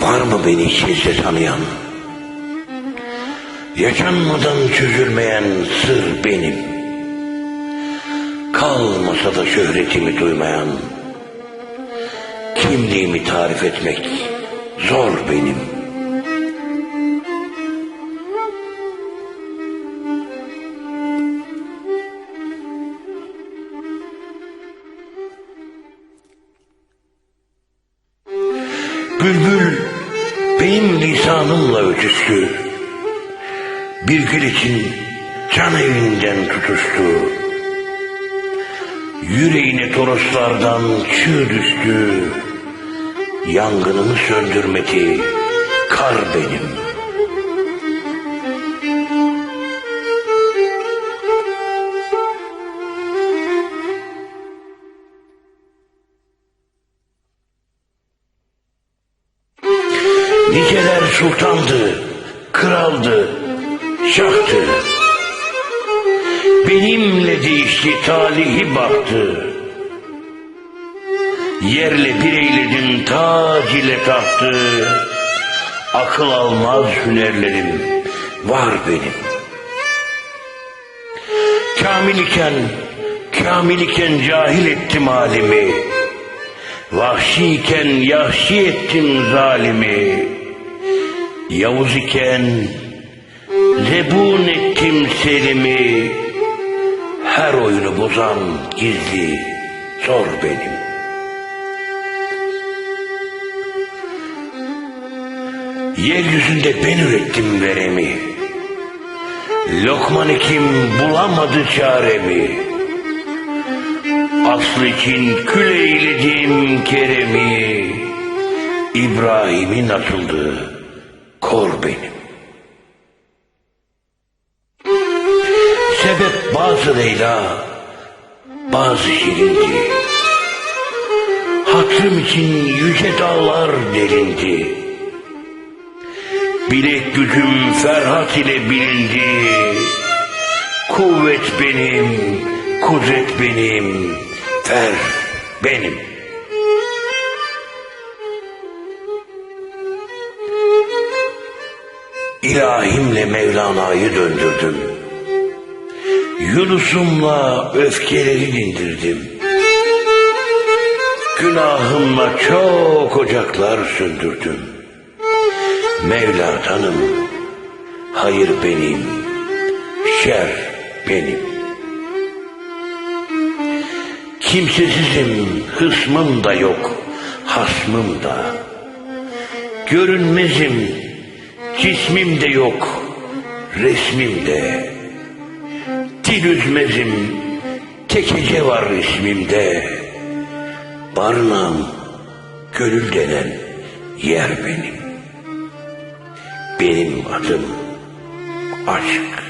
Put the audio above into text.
Var mı beni içinizde tanıyan? Yaşanmadan çözülmeyen sır benim. Kalmasa da şöhretimi duymayan, kimliğimi tarif etmek zor benim. Bülbül benim lisanımla ötüştü. Bir gül için can evinden tutuştu. Yüreğine toroslardan çığ düştü. Yangınımı söndürmedi kar benim. Niceler sultandı, kraldı, şahtı. Benimle değişti talihi baktı. Yerle bir eyledim tac ile tahtı. Akıl almaz hünerlerim var benim. Kamil iken, kamil iken cahil ettim halimi. Vahşi iken yahşi ettim zalimi. Yavuz iken zebun ettim selimi. Her oyunu bozan gizli zor benim. Yeryüzünde ben ürettim veremi. Lokman kim bulamadı çaremi. Aslı için kül eyledim keremi. İbrahim'in atıldığı kor benim. Sebep bazı Leyla, bazı şirindi. Hatırım için yüce dağlar delindi. Bilek gücüm Ferhat ile bilindi. Kuvvet benim, kudret benim, fer benim. İlahimle Mevlana'yı döndürdüm. Yunus'umla öfkeleri dindirdim. Günahımla çok ocaklar söndürdüm. Mevla tanım, hayır benim, şer benim. Kimsesizim, hısmım da yok, hasmım da. Görünmezim, cismim de yok, resmim de. Dil üzmezim, tek hece var ismimde. Barınağım, gönül denen yer benim. Benim adım aşk.